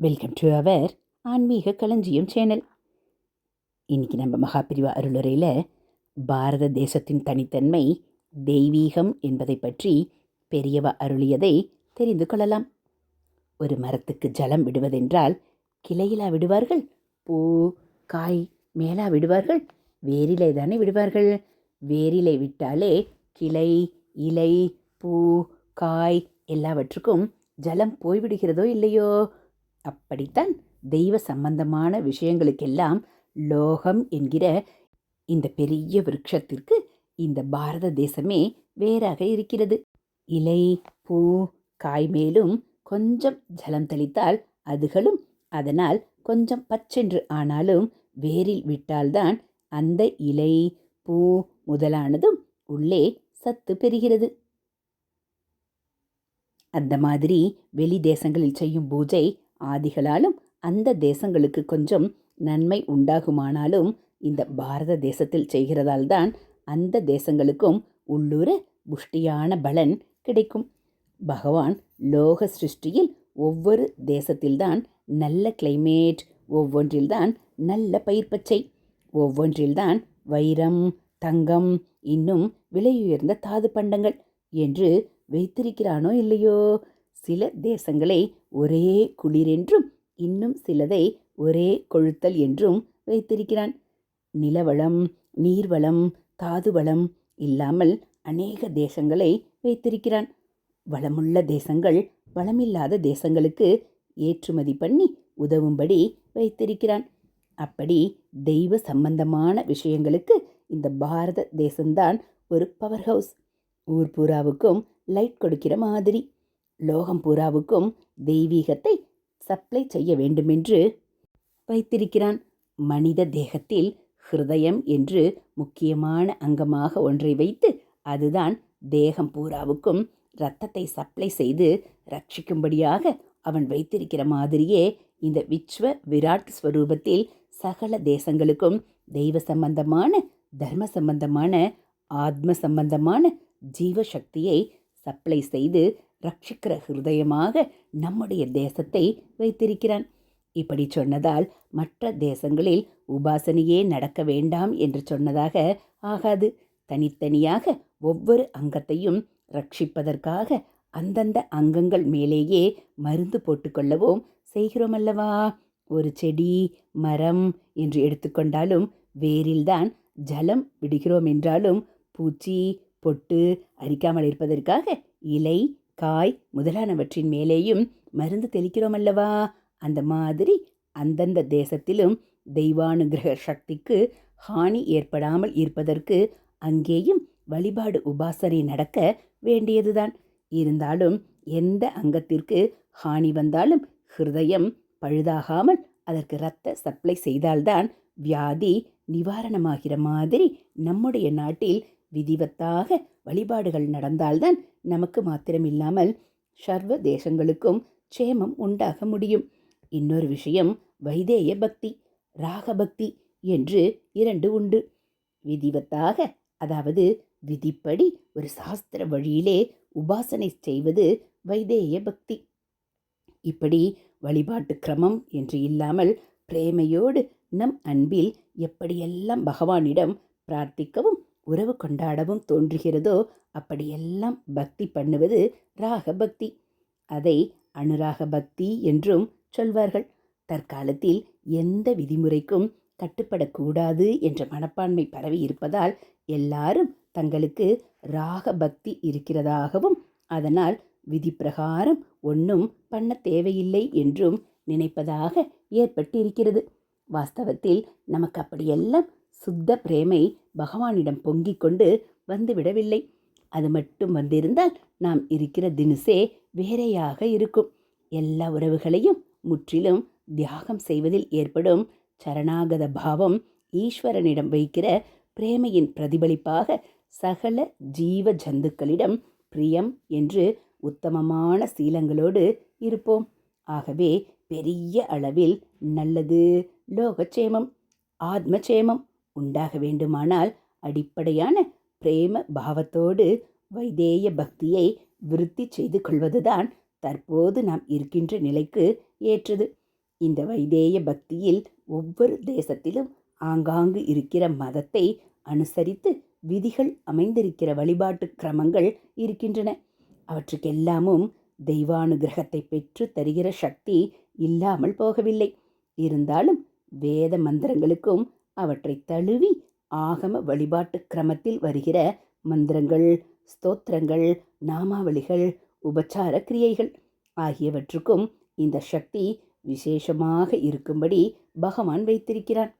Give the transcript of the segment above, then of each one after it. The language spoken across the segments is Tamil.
வெல்கம் டு அவர் ஆன்மீக களஞ்சியம் சேனல் இன்றைக்கி நம்ம மகாபிரிவா அருளுரையில் பாரத தேசத்தின் தனித்தன்மை தெய்வீகம் என்பதை பற்றி பெரியவா அருளியதை தெரிந்து கொள்ளலாம். ஒரு மரத்துக்கு ஜலம் விடுவதென்றால் கிளையிலா விடுவார்கள்? பூ காய் மேலா விடுவார்கள்? வேரிலை தானே விடுவார்கள்? வேரிலை விட்டாலே கிளை இலை பூ காய் எல்லாவற்றுக்கும் ஜலம் போய்விடுகிறதோ இல்லையோ? அப்படித்தான் தெய்வ சம்பந்தமான விஷயங்களுக்கெல்லாம் லோகம் என்கிற இந்த பெரிய விருட்சத்திற்கு இந்த பாரத தேசமே வேறாக இருக்கிறது. இலை பூ காய் மேலும் கொஞ்சம் ஜலம் தெளித்தால் அதுகளும் அதனால் கொஞ்சம் பச்சென்று ஆனாலும் வேரில் விட்டால்தான் அந்த இலை பூ முதலானதும் உள்ளே சத்து பெறுகிறது. அந்த மாதிரி வெளி தேசங்களில் செய்யும் பூஜை ஆதிகளாலும் அந்த தேசங்களுக்கு கொஞ்சம் நன்மை உண்டாகுமானாலும் இந்த பாரத தேசத்தில் செய்கிறதால்தான் அந்த தேசங்களுக்கும் உள்ளூர புஷ்டியான பலன் கிடைக்கும். பகவான் லோக சிருஷ்டியில் ஒவ்வொரு தேசத்தில்தான் நல்ல கிளைமேட் ஒவ்வொன்றில்தான் நல்ல பயிர் பச்சை ஒவ்வொன்றில்தான் வைரம் தங்கம் இன்னும் விலையுயர்ந்த தாது பண்டங்கள் என்று வைத்திருக்கிறானோ இல்லையோ? சில தேசங்களை ஒரே குளிரென்றும் இன்னும் சிலதை ஒரே கொழுத்தல் என்றும் வைத்திருக்கிறான். நிலவளம் நீர்வளம் தாதுவளம் இல்லாமல் அநேக தேசங்களை வைத்திருக்கிறான். வளமுள்ள தேசங்கள் வளமில்லாத தேசங்களுக்கு ஏற்றுமதி பண்ணி உதவும்படி வைத்திருக்கிறான். அப்படி தெய்வ சம்பந்தமான விஷயங்களுக்கு இந்த பாரத தேசம்தான் ஒரு பவர் ஹவுஸ் ஊர் பூராவுக்கும் லைட் கொடுக்கிற மாதிரி. லோகம் பூராவுக்கும் தெய்வீகத்தை சப்ளை செய்ய வேண்டுமென்று வைத்திருக்கிறான். மனித தேகத்தில் ஹிருதயம் என்று முக்கியமான அங்கமாக ஒன்றை வைத்து அதுதான் தேகம் பூராவுக்கும் இரத்தத்தை சப்ளை செய்து ரட்சிக்கும்படியாக அவன் வைத்திருக்கிற மாதிரியே இந்த விஸ்வ விராட் ஸ்வரூபத்தில் சகல தேசங்களுக்கும் தெய்வ சம்பந்தமான தர்ம சம்பந்தமான ஆத்ம சம்பந்தமான ஜீவசக்தியை சப்ளை செய்து ரட்சிக்கிற ஹிருதயமாக நம்முடைய தேசத்தை வைத்திருக்கிறான். இப்படி சொன்னதால் மற்ற தேசங்களில் உபாசனையே நடக்க வேண்டாம் என்று சொன்னதாக ஆகாது. தனித்தனியாக ஒவ்வொரு அங்கத்தையும் ரட்சிப்பதற்காக அந்தந்த அங்கங்கள் மேலேயே மருந்து போட்டுக்கொள்ளவும் செய்கிறோம் அல்லவா ஒரு செடி மரம் என்று எடுத்துக்கொண்டாலும் வேரில்தான் ஜலம் விடுகிறோம் என்றாலும் பூச்சி பொட்டு அரிக்காமல் இருப்பதற்காக இலை காய் முதலானவற்றின் மேலேயும் மருந்து தெளிக்கிறோம் அல்லவா அந்த மாதிரி அந்தந்த தேசத்திலும் தெய்வானுகிரக சக்திக்கு ஹானி ஏற்படாமல் இருப்பதற்கு அங்கேயும் வழிபாடு உபாசனை நடக்க வேண்டியதுதான். இருந்தாலும் எந்த அங்கத்திற்கு ஹானி வந்தாலும் ஹிருதயம் பழுதாகாமல் அதற்கு இரத்த சப்ளை செய்தால்தான் வியாதி நிவாரணமாகிற மாதிரி நம்முடைய நாட்டில் விதிவத்தாக வழிபாடுகள் நடந்தால்தான் நமக்கு மாத்திரமில்லாமல் சர்வ தேசங்களுக்கும் க்ஷேமம் உண்டாக முடியும். இன்னொரு விஷயம் வைதேய பக்தி ராகபக்தி என்று இரண்டு உண்டு. விதிவத்தாக அதாவது விதிப்படி ஒரு சாஸ்திர வழியிலே உபாசனை செய்வது வைதேய பக்தி. இப்படி வழிபாட்டு கிரமம் என்று இல்லாமல் பிரேமையோடு நம் அன்பில் எப்படியெல்லாம் பகவானிடம் பிரார்த்திக்கவும் உறவு கொண்டாடவும் தோன்றுகிறதோ அப்படியெல்லாம் பக்தி பண்ணுவது ராக பக்தி அதை அனுராக பக்தி என்றும் சொல்வார்கள். தற்காலத்தில் எந்த விதிமுறைக்கும் கட்டுப்படக்கூடாது என்ற மனப்பான்மை பரவி இருப்பதால் எல்லாரும் தங்களுக்கு ராக பக்தி இருக்கிறதாகவும் அதனால் விதி பிரகாரம் ஒன்றும் பண்ண தேவையில்லை என்றும் நினைப்பதாக ஏற்பட்டிருக்கிறது. வாஸ்தவத்தில் நமக்கு அப்படியெல்லாம் சுத்த பிரேமை பகவானிடம் பொங்கிக் கொண்டு வந்துவிடவில்லை அது மட்டும் வந்திருந்தால் நாம் இருக்கிற தினுசே வேறையாக இருக்கும். எல்லா உறவுகளையும் முற்றிலும் தியாகம் செய்வதில் ஏற்படும் சரணாகத பாவம் ஈஸ்வரனிடம் வைக்கிற பிரேமையின் பிரதிபலிப்பாக சகல ஜீவ ஜந்துக்களிடம் பிரியம் என்று உத்தமமான சீலங்களோடு இருப்போம். ஆகவே பெரிய அளவில் நல்லது லோகச்சேமம் ஆத்மச்சேமம் உண்டாக வேண்டுமானால் அடிப்படையான பிரேம பாவத்தோடு வைதேய பக்தியை விருத்தி செய்து கொள்வதுதான் தற்போது நாம் இருக்கின்ற நிலைக்கு ஏற்றது. இந்த வைதேய பக்தியில் ஒவ்வொரு தேசத்திலும் ஆங்காங்கு இருக்கிற மதத்தை அனுசரித்து விதிகள் அமைந்திருக்கிற வழிபாட்டு கிரமங்கள் இருக்கின்றன. அவற்றுக்கெல்லாமும் தெய்வானுகிரகத்தை பெற்று தருகிற சக்தி இல்லாமல் போகவில்லை. இருந்தாலும் வேத மந்திரங்களுக்கும் அவற்றை தழுவி ஆகம வழிபாட்டு கிரமத்தில் வருகிற மந்திரங்கள் ஸ்தோத்திரங்கள் நாமாவளிகள் உபச்சார கிரியைகள் ஆகியவற்றுக்கும் இந்த சக்தி விசேஷமாக இருக்கும்படி பகவான் வைத்திருக்கிறான்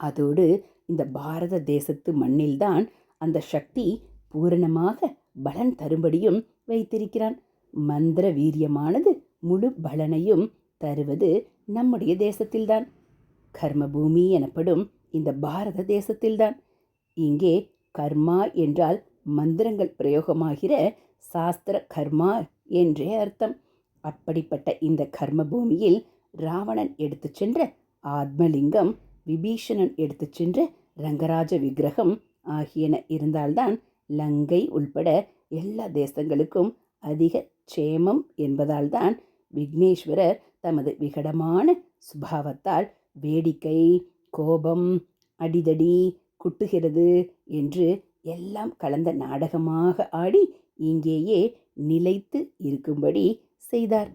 அதோடு இந்த பாரத தேசத்து மண்ணில்தான் அந்த சக்தி பூரணமாக பலன் தரும்படியும் வைத்திருக்கிறான் மந்திர வீரியமானது முழு பலனையும் தருவது நம்முடைய தேசத்தில்தான். கர்மபூமி எனப்படும் இந்த பாரத தேசத்தில்தான். இங்கே கர்மா என்றால் மந்திரங்கள் பிரயோகமாகிற சாஸ்திர கர்மா என்றே அர்த்தம். அப்படிப்பட்ட இந்த கர்மபூமியில் ராவணன் எடுத்துச் சென்ற ஆத்மலிங்கம் விபீஷணன் எடுத்துச் சென்ற ரங்கராஜ விக்கிரகம் ஆகியன இருந்தால்தான் லங்கை உள்பட எல்லா தேசங்களுக்கும் அதிக சேமம் என்பதால்தான் விக்னேஸ்வரர் தமது விகடமான சுபாவத்தால் வேடிக்கை கோபம் அடிதடி குட்டுகிறது என்று எல்லாம் கலந்த நாடகமாக ஆடி இங்கேயே நிலைத்து இருக்கும்படி செய்தார்.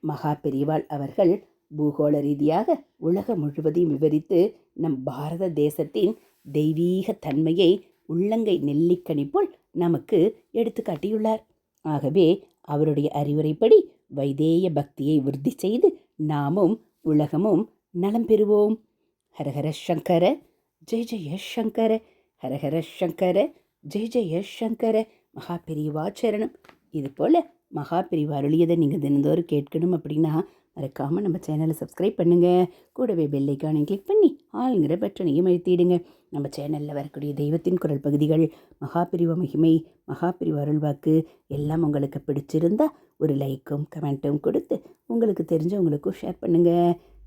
மகா பெரிவாள் அவர்கள் பூகோள ரீதியாக உலகம் முழுவதையும் விவரித்து நம் பாரத தேசத்தின் தெய்வீக தன்மையை உள்ளங்கை நெல்லிக்கணி போல் நமக்கு எடுத்துக்காட்டியுள்ளார் ஆகவே அவருடைய அறிவுரைப்படி வைதேய பக்தியை விருத்தி செய்து நாமும் உலகமும் நலம் பெறுவோம். ஹரஹர சங்கர ஜெய ஜெய சங்கர ஹரஹர சங்கர ஜெய ஜெய சங்கர. மகா பெரியவா சரணம். இது போல் மகா பெரியவா அருளியதை நீங்கள் தினந்தோறும் கேட்கணும் அப்படின்னா மறக்காமல் நம்ம சேனலை சப்ஸ்கிரைப் பண்ணுங்கள் கூடவே பெல்லைக்கானையும் கிளிக் பண்ணி ஆளுங்கிற பட்டனையும் அழுத்திடுங்க. நம்ம சேனலில் வரக்கூடிய தெய்வத்தின் குரல் பகுதிகள் மகாபிரிவ மகிமை மகாபிரிவ அருள்வாக்கு எல்லாம் உங்களுக்கு பிடிச்சிருந்தா ஒரு லைக்கும் கமெண்ட்டும் கொடுத்து உங்களுக்கு தெரிஞ்சவங்களுக்கும் ஷேர் பண்ணுங்கள்